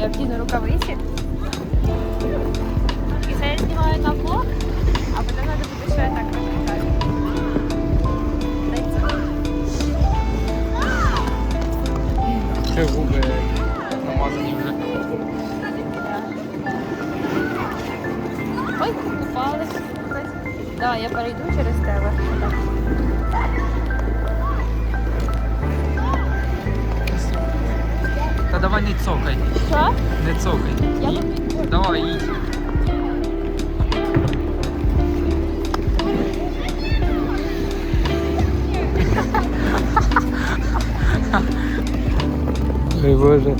я вдіну рукавиці. І це я знімаю на блок, а потім треба буде ще так розкатати. Ще губи намазані вже. Ой, купалась. Да, я перейду через тебе. Давай не цокай. Що? Не цокай. Я тобі Давай, їдь. Ой, Боже.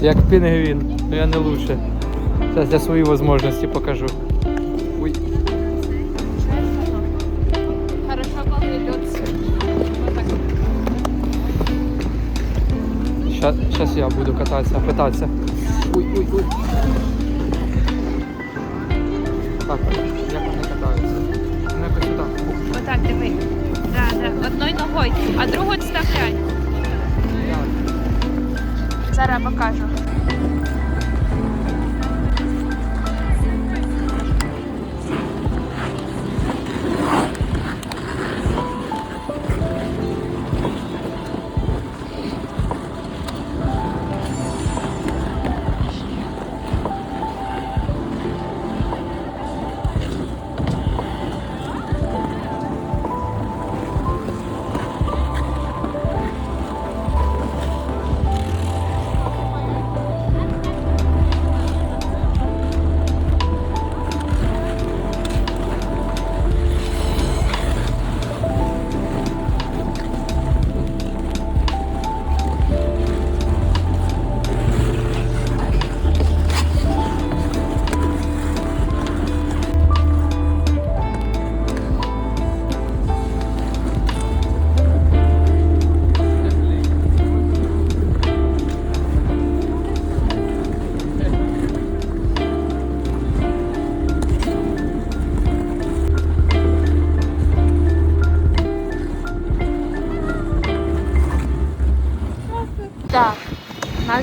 Як пінгвін, но я не лучше. Зараз я свої можливості покажу. Щас я буду кататися, питатися. Ой, ой, ой. Так, як вони катаються? Ну якось отак. Отак, диви. Да, да. Одною ногою, а другу відставляй. Зараз покажу.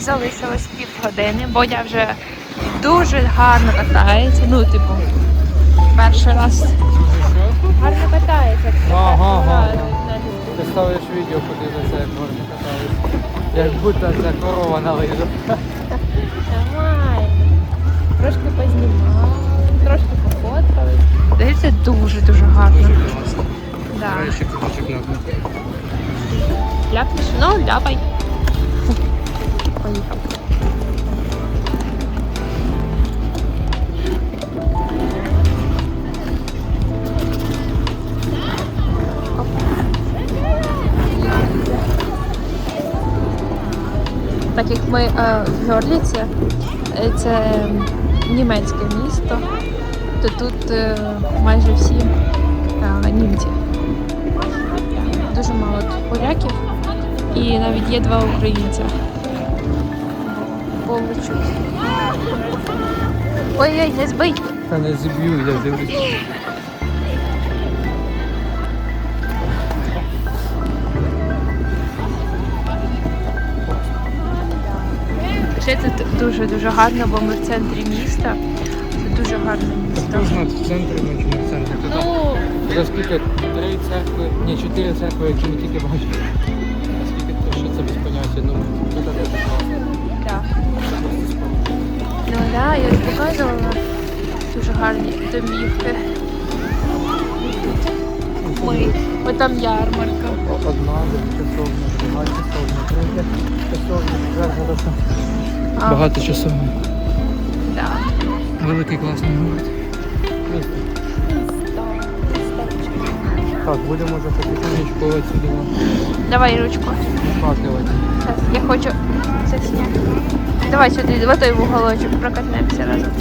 Залишилось півгодини. Бодя вже дуже гарно катається. Ну, типу, перший раз. Гарно катається. Ага. Ти ставиш відео, подивися, як можна катались. Як будто ця корова на лижах. Нормально. Трошки познімали, трошки пофоткали. Дивіться, дуже-дуже гарно. Да. Ляпнеш? Ну, ляпай. Поїхав. Так як ми е, в Гьорліці, е, це німецьке місто, то тут е, майже всі е, німці. Дуже мало тут поляків і навіть є два українця. Поруч. Ой-ой, не збий! Та не зіб'ю, я дивлюсь. Ще тут дуже-дуже гарно, бо ми в центрі міста. Це дуже гарне місто. Знає, в центрі ми чи не в центрі? Туди. Ну, Вже скільки? Три церкви, ні, чотири церкви, які ми тільки бачили. Да, я ж показувала дуже гарні домівки. Ой, ось там ярмарка. Одна, дві часовня, друга третя часовня, четверта. Багато часовні. Да. Великий класний город. Місто. Так, будемо вже потихонечку отсюди Давай ручку. накатувати. Зараз я хочу це зняти. Давай сюда, в той уголочек прокатнемося разом.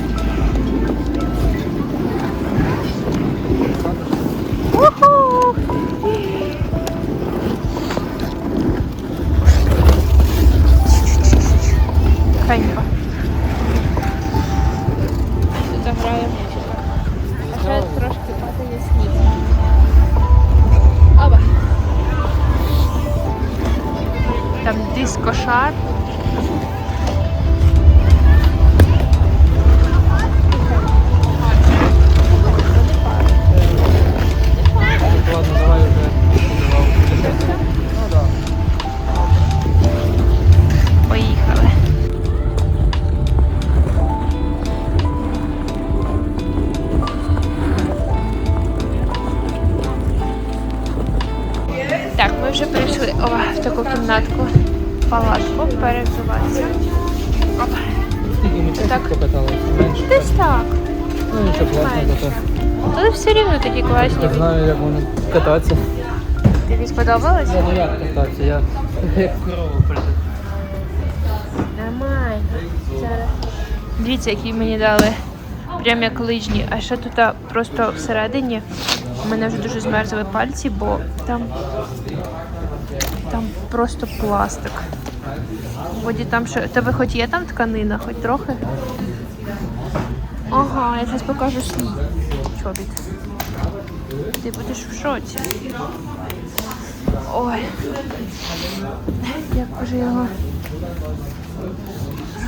Ханьба. Тут заграє музика. А ще трошки падає сніг. Оба. Дискошар. Ладно, давай вже. Ми вже прийшли о, в таку кімнатку, палатку, перевзуватися. Опа. Скільки Так. покаталися? Менше. Десь так. Ну нічого класно зато. Але все рівно такі класні. Я знаю, як воно кататися. Тобі сподобалось? Я не як кататися, я як корову прийду. Нормально. Зараз. Дивіться, які мені дали. Прям як лижні. А ще тут просто всередині у мене вже дуже змерзли пальці, бо там просто пластик. Воді там ще. Тебе хоч є там тканина, хоч трохи? Ага, я зараз покажу свій чобіт. Ти будеш в шоці. Ой. Як же його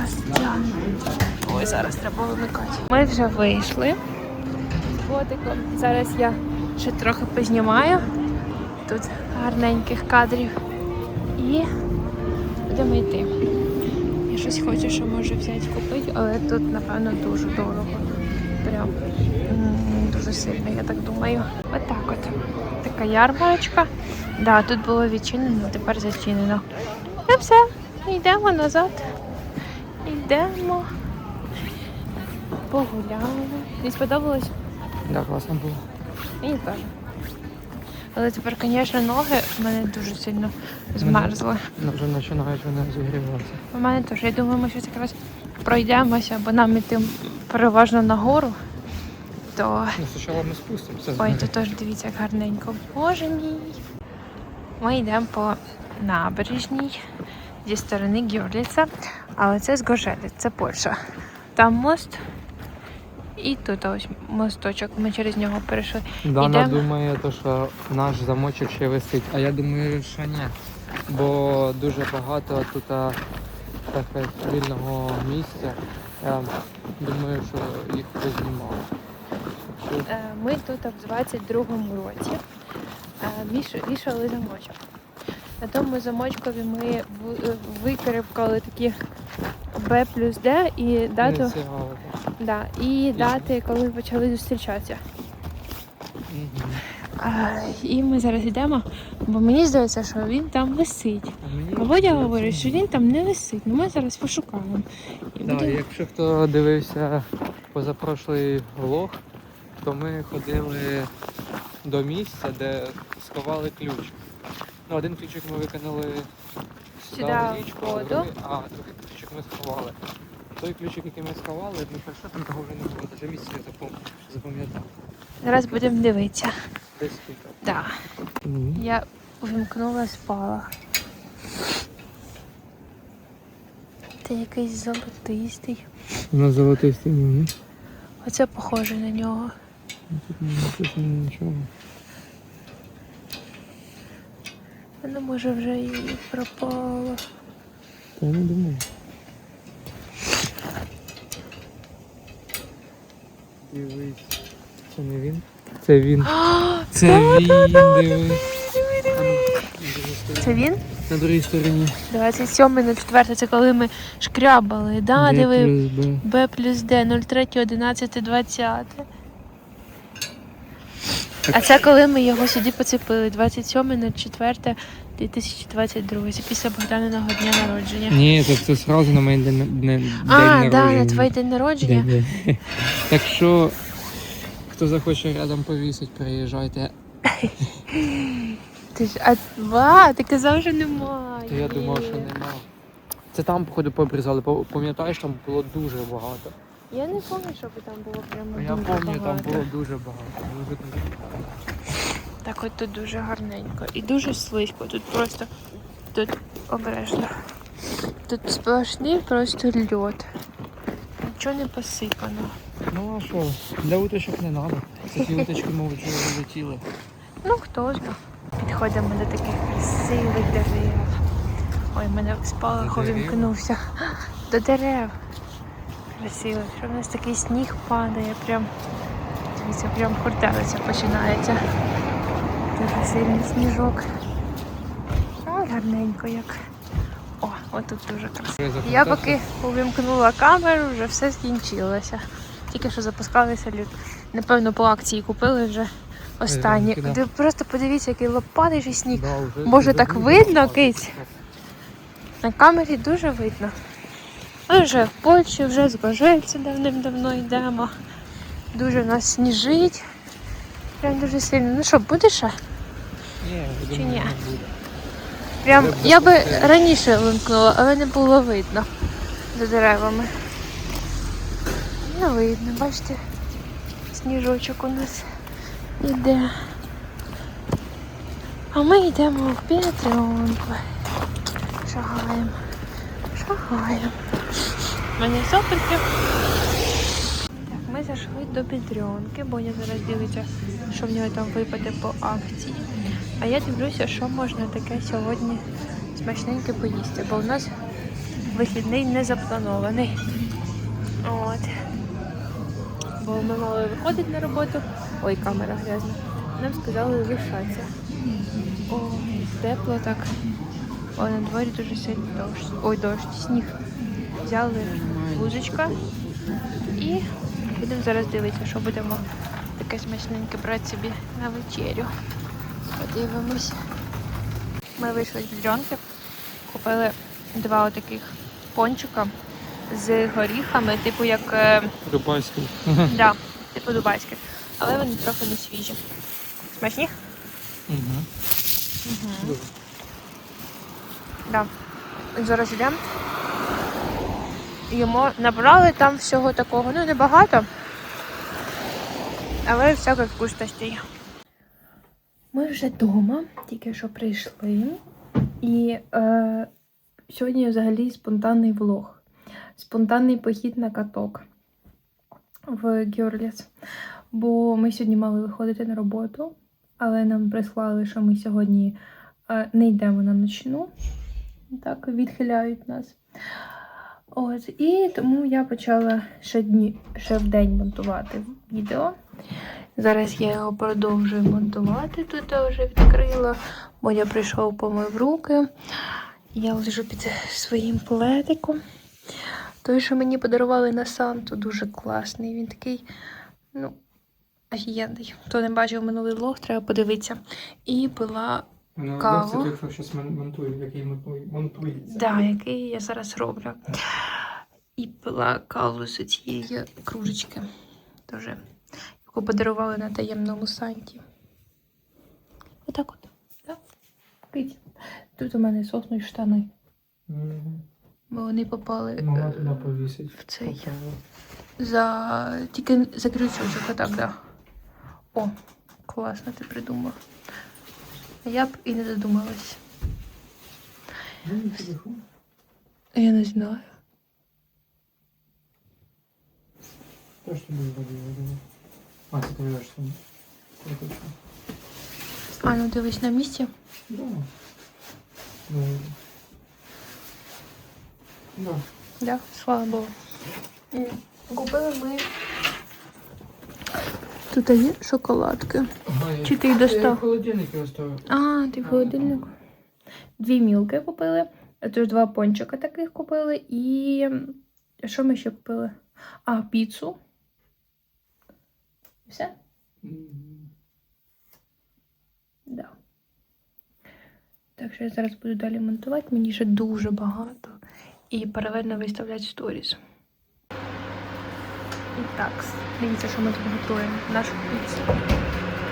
розтягну. Ой, зараз треба вимикати. Ми вже вийшли. Зараз я ще трохи познімаю. Тут гарненьких кадрів. І будемо йти. Я щось хочу, що може взяти купити, але тут, напевно, дуже дорого. Прям дуже сильно, я так думаю. Отак от. Така ярмарочка. Да, тут було відчинено, тепер зачинено. І все, йдемо назад. Йдемо. Погуляємо. Не сподобалось? Так, класно було. Мені теж. Але тепер, звісно, ноги в мене дуже сильно змерзли. Ну, вже починають вони зігріватися. У мене теж. Я думаю, ми щось якраз пройдемося, бо нам іти переважно нагору. То Ну, спочатку ми спустимося. ой, то теж дивіться, як гарненько. Боже мій. Ми йдемо по набережній зі сторони Гьорліца, але це з Гожелі, це Польща. Там мост. І тут ось мосточок, ми через нього перейшли. Дана Ідемо. думає, то, що наш замочок ще висить, а я думаю, що ні. Бо дуже багато тут а, вільного місця. Я думаю, що їх познімали. Е, Ми тут в 22-му році е, вішали замочок. На тому замочкові ми в- е, такі Б плюс Д і дату. Да, і дати, коли почали зустрічатися. І ми зараз йдемо, бо мені здається, що він там висить. А Водя говорить, що він там не висить. Ну ми зараз пошукаємо. І Да, буде- якщо хто дивився позапрошлий влог, то ми ходили до місця, де сховали ключ. Ну, один ключик ми викинули сюди, Сюди, в річку, а воду. другий, а другий ключик ми сховали. Той ключик, який ми сховали, ми прийшли, там того вже не було, навіть місце запам'ятав. Зараз будемо дивитися. Десь тут. Да. Я увімкнула спалах. Це якийсь золотистий. На золотистий мені. Оце похоже на нього. Тут не написано нічого. Воно може вже і пропало. Та я не думаю. Дивись. Це не він? Це він. Це він, дивись. Це він? На другій стороні. 27 на 4 це коли ми шкрябали, да, Д диви. плюс Б. Б плюс Д 03, 11, 20. А це коли ми його сюди поцепили. 27 на 4 2022. Це після Богданиного дня народження. Ні, це, це сразу на мій день, день, А, день да, на твій день народження. День, день. Так що, хто захоче рядом повісить, приїжджайте. Ти ж, а, ва, ти казав, що немає. То я думав, що нема. Це там, походу, побрізали. Пам'ятаєш, там було дуже багато. Я не пам'ятаю, щоб там було прямо Я пам'ятаю, там було дуже багато. Дуже дуже. Так от тут дуже гарненько. І дуже слизько. Тут просто тут обережно. Тут сплошний просто льот. Нічого не посипано. Ну а що, для уточок не треба. Ті уточки, мабуть, вже вилетіли. Ну, хто знає. Підходимо до таких красивих дерев. Ой, в мене спалах До дерев? увімкнувся. До дерев. Красиво. Що в нас такий сніг падає, прям. Дивіться, прям хуртелиця починається. Дуже сильний сніжок. Гарненько як. О, отут дуже красиво. Я поки увімкнула камеру, вже все скінчилося. Тільки що запускалися люди. Напевно, по акції купили вже останні. Ви просто подивіться, який лопатий сніг. Може, так видно, киць? На камері дуже видно. Ми вже в Польщі, вже з Божельця давним-давно йдемо. Дуже в нас сніжить. Прям дуже сильно. Ну що, будеш? ще? Ні, Чи ні? Прям я би раніше вимкнула, але не було видно за деревами. Не видно, бачите, сніжочок у нас іде. А ми йдемо в Петріонку. Шагаємо. Шагаємо. У мене сопельки. Так, ми зайшли до Петріонки, бо я зараз дивиться, що в нього там випаде по акції. А я дивлюся, що можна таке сьогодні смачненьке поїсти, бо у нас вихідний не запланований. От. Бо ми мали виходити на роботу. Ой, камера грязна. Нам сказали лишатися. О, тепло так. Ой, на дворі дуже сильний дощ. Ой, дощ, сніг. Взяли вузочка і будемо зараз дивитися, що будемо таке смачненьке брати собі на вечерю. Подивимось. Ми вийшли з бідронки, купили два отаких пончика з горіхами, типу як е, Дубайський. да, типу дубайських, але вони трохи не свіжі. Смачні? Угу. Угу. Да. Зараз йдемо. Йому набрали там всього такого, ну небагато, але всяких вкусностей. Ми вже вдома, тільки що прийшли. І е, сьогодні взагалі спонтанний влог. Спонтанний похід на каток в Георліс. Бо ми сьогодні мали виходити на роботу, але нам прислали, що ми сьогодні е, не йдемо на ночну. Так, відхиляють нас. От, і тому я почала ще, дні, ще в день монтувати відео. Зараз я його продовжую монтувати. Тут я вже відкрила. Бодя прийшов, помив руки. Я лежу під своїм пледиком. Той, що мені подарували на Санту, дуже класний. Він такий, ну, офігенний. Хто не бачив минулий влог, треба подивитися. І пила, Ну, Каву. Це той, хто зараз монтує, який монтує- монтується. да, який я зараз роблю. І пила каву з цієї кружечки. Дуже. Яку подарували на таємному санті. Отак от. Да? Кить. Тут у мене сохнуть штани. Мгм. Бо вони попали е, Могла туди повісити. в цей. За тільки за крючочок, отак, да. О, класно ти придумав. А Я б і не додумалась. Ну. Я не знаю. Теж тобі вводила. А, це ти. Я хочу. А ну дивись на місці. Да. Ну, Да. Да, слава Богу. Купили ми. Тут є шоколадки. Ага, Чи ти їх Я достав? в холодильнику оставив. А, ти в холодильнику. Дві мілки купили. Тож два пончика таких купили. І що ми ще купили? А, піцу. Все? Мгм. Да. Так що я зараз буду далі монтувати. Мені ще дуже багато. І паралельно виставляти сторіс. І так, дивіться, що ми тут готуємо. Нашу піцу.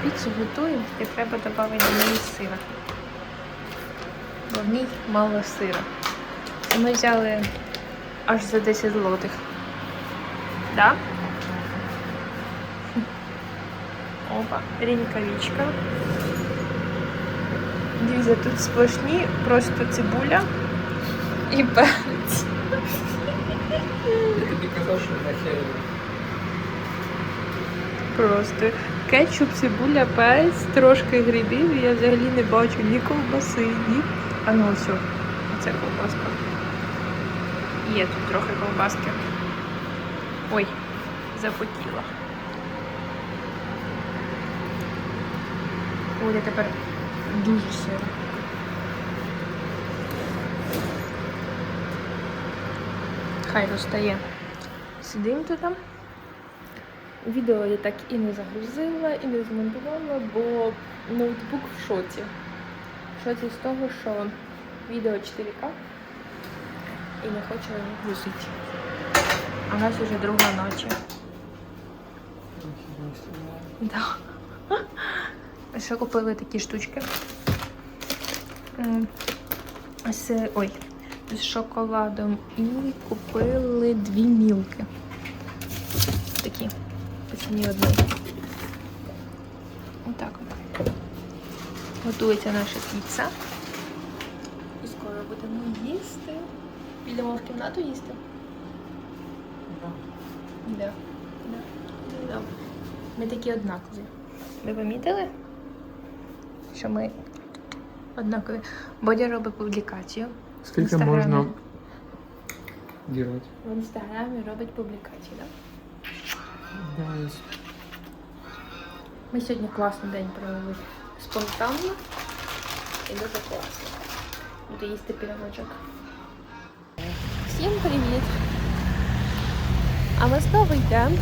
Піцу готуємо і треба додати до неї сира. Бо в ній мало сира. І ми взяли аж за 10 злотих. Да? Опа, рінкавічка. Дивіться, тут сплошні просто цибуля і перець. Я тобі казав, що нахер. Просто кетчуп, цибуля, перець, трошки грибів. і Я взагалі не бачу ні ковбаси, ні. А ну все. Це ковбаска. Є тут трохи ковбаски. Ой, запотіла. Буде тепер дуже сиро. Хай розстає. Сидимо тут. Відео я так і не загрузила, і не змонтувала, бо ноутбук в шоці. В шоці з того, що відео 4К і не хочу його грузити. А у нас вже друга ночі. Да. Ще купили такі штучки. З, ой, з шоколадом. І купили дві мілки. Такі. По ціні одної. Отак от. Готується наша піца. І скоро будемо їсти. Підемо в кімнату їсти. Да. Да. Да. Ми такі однакові. Ви помітили? Що ми однакові. Бодя робить публікацію. В Скільки Інстаграмі. можна делать? В інстаграмі робить публікації, так? Да, Ми сьогодні класний день провели спонтанно і дуже класно. Буду їсти пірожок. Всім привіт! А ми знову йдемо.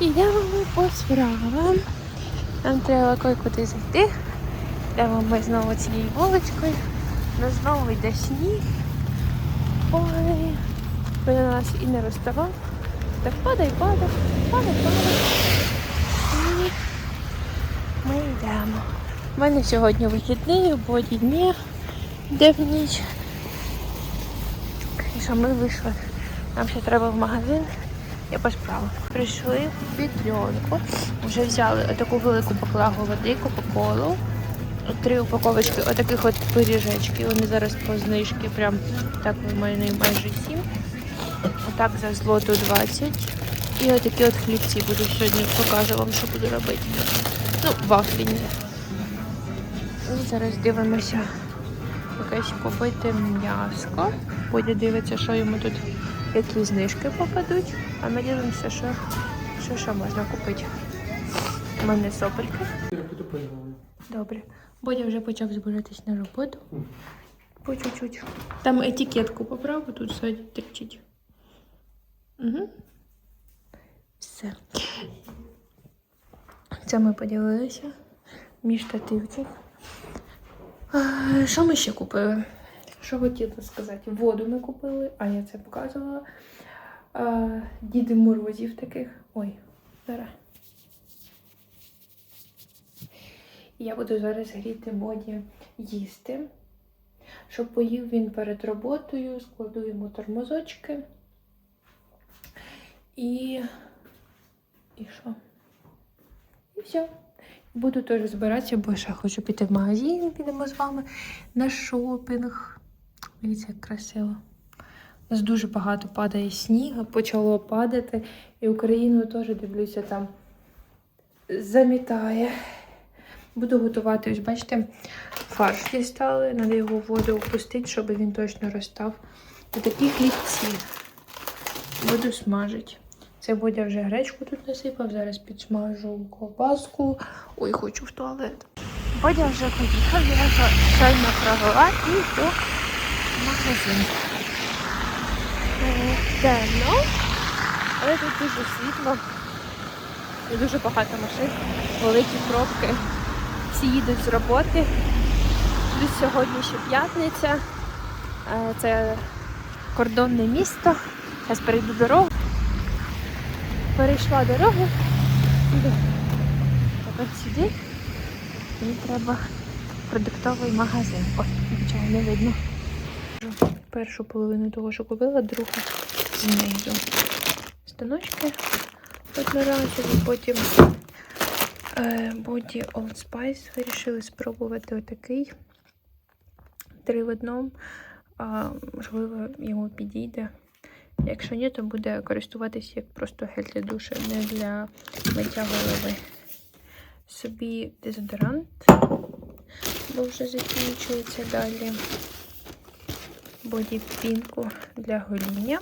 Йдемо ми по справам. Нам треба кое-куди зайти. Йдемо ми знову цією вуличкою. У знову йде сніг. Ой, він у нас і не розставав. Так падай, падай, падай, падай. І ми йдемо. У мене сьогодні вихідний, бо дні йде в ніч. І що ми вийшли. Нам ще треба в магазин. Я по справах. Прийшли в підльонку. Вже взяли таку велику баклагу води, кока-колу. Три упаковочки отаких от пиріжечків. Вони зараз по знижці. Прям так в мене майже сім. Отак за злоту 20. І отакі от хлібці буду сьогодні покажу вам, що буду робити. Ну, вафліні. І зараз дивимося якесь купити м'яско. Бодя дивиться, що йому тут які знижки попадуть. А ми дивимося, що, що, що можна купити. У мене сопельки. Добре. Бодя вже почав збиратись на роботу. По чуть-чуть. Там етикетку поправ, тут сьогодні терчить. Угу. Все. Це ми поділилися. Мій штативчик. Що ми ще купили? Що хотіла сказати? Воду ми купили, а я це показувала. Діди морозів таких. Ой, зараз. Я буду зараз гріти боді їсти. Щоб поїв він перед роботою, складу йому тормозочки. І. І що? І все. Буду теж збиратися, бо ще хочу піти в магазин, підемо з вами на шопінг. Дивіться, як красиво. У нас дуже багато падає снігу, почало падати. І Україну теж дивлюся там замітає. Буду готувати, ось бачите, фарш дістали, треба його воду опустити, щоб він точно розстав. Отакі хлібці. Буду смажити. Це Бодя вже гречку тут насипав, зараз підсмажу ковбаску. Ой, хочу в туалет. Бодя вже поїхав, я його щойно провела і йду магазин. Темно, але тут дуже світло. І дуже багато машин, великі пробки. Всі їдуть з роботи. Плюс сьогодні ще п'ятниця. Е, Це кордонне місто. Зараз перейду дорогу. Перейшла дорогу. Іду. От сюди. Мені треба продуктовий магазин. Ой, нічого не видно. Першу половину того, що купила, другу знизу. Станочки одноразові, потім е, Body Old Spice вирішили спробувати отакий. Три в одному. Можливо, йому підійде. Якщо ні, то буде користуватися як просто гель для душу, не для миття голови. Собі дезодорант, бо вже закінчується далі. Бодіпінку для гоління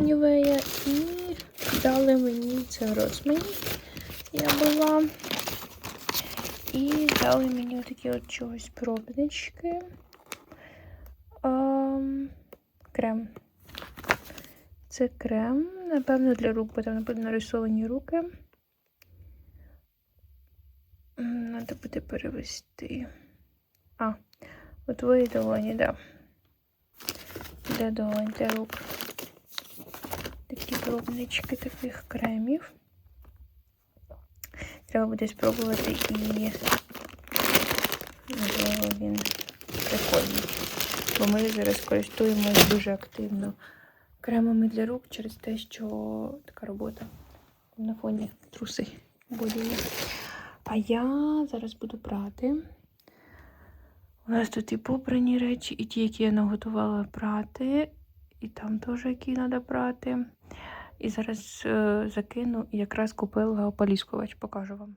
Нівея і дали мені це в Росмані. Я була. І дали мені отакі от чогось пробнички. Ам, крем. Це крем, напевно, для рук, бо там напевно нарисовані руки. Треба буде перевести. А, у твоїй долоні, да. Для долонь, для рук. Такі пробнички таких кремів. Треба буде спробувати і можливо він прикольний. Бо ми зараз користуємось дуже активно кремами для рук через те, що така робота на фоні труси боліє. А я зараз буду прати. У нас тут і попрані речі, і ті, які я наготувала прати, і там теж які треба прати. І зараз е, закину, якраз купила ополіскувач, покажу вам.